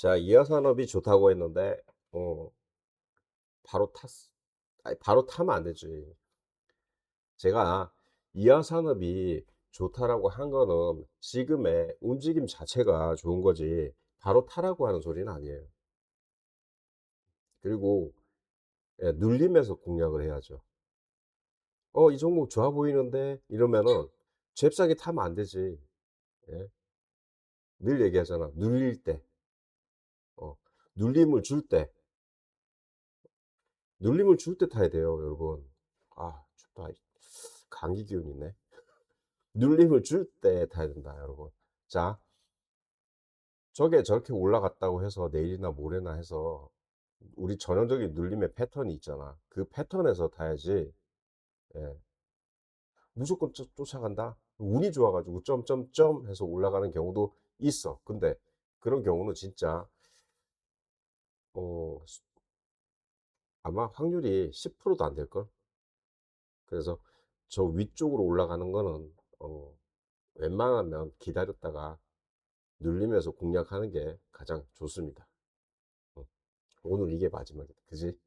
자, 이하산업이 좋다고 했는데, 어, 바로 탔, 아니, 바로 타면 안 되지. 제가 이하산업이 좋다라고 한 거는 지금의 움직임 자체가 좋은 거지, 바로 타라고 하는 소리는 아니에요. 그리고, 예, 눌림에서 공략을 해야죠. 어, 이 종목 좋아 보이는데? 이러면은, 잽싸게 타면 안 되지. 예? 늘 얘기하잖아. 눌릴 때. 어, 눌림을 줄 때. 눌림을 줄 때 타야 돼요, 여러분. 아, 춥다. 감기 기운 있네. 눌림을 줄 때 타야 된다, 여러분. 자, 저게 저렇게 올라갔다고 해서 내일이나 모레나 해서 우리 전형적인 눌림의 패턴이 있잖아. 그 패턴에서 타야지. 예. 무조건 쫓, 쫓아간다? 운이 좋아가지고 점점점 해서 올라가는 경우도 있어. 근데 그런 경우는 진짜 어, 수- 아마 확률이 10%도 안 될걸? 그래서 저 위쪽으로 올라가는 거는 어, 웬만하면 기다렸다가 눌리면서 공략하는 게 가장 좋습니다. 어, 오늘 이게 마지막이다. 그지?